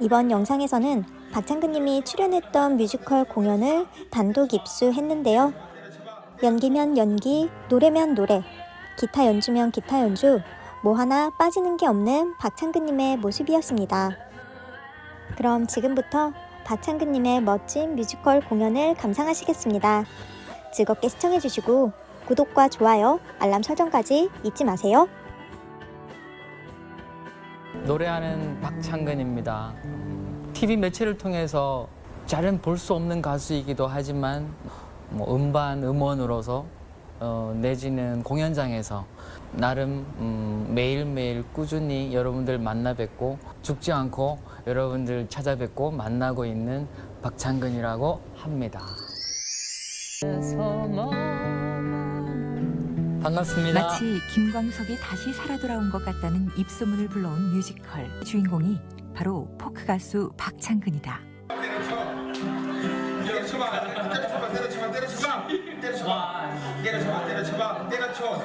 이번 영상에서는 박창근님이 출연했던 뮤지컬 공연을 단독 입수했는데요. 연기면 연기, 노래면 노래, 기타 연주면 기타 연주, 뭐 하나 빠지는 게 없는 박창근님의 모습이었습니다. 그럼 지금부터 박창근님의 멋진 뮤지컬 공연을 감상하시겠습니다. 즐겁게 시청해주시고 구독과 좋아요, 알람 설정까지 잊지 마세요. 노래하는 박창근입니다. TV 매체를 통해서 잘은 볼 수 없는 가수이기도 하지만 뭐 음반 음원으로서 어, 내지는 공연장에서 나름 음, 매일매일 꾸준히 여러분들 만나 뵙고 죽지 않고 여러분들 찾아뵙고 만나고 있는 박창근이라고 합니다. 반갑습니다. 마치 김광석이 다시 살아 돌아온 것 같다는 입소문을 불러온 뮤지컬 주인공이 바로 포크 가수 박창근이다. 때려쳐봐 때려쳐봐 때려쳐봐 때려쳐봐 때려쳐봐 때려쳐봐 때려쳐봐 때려쳐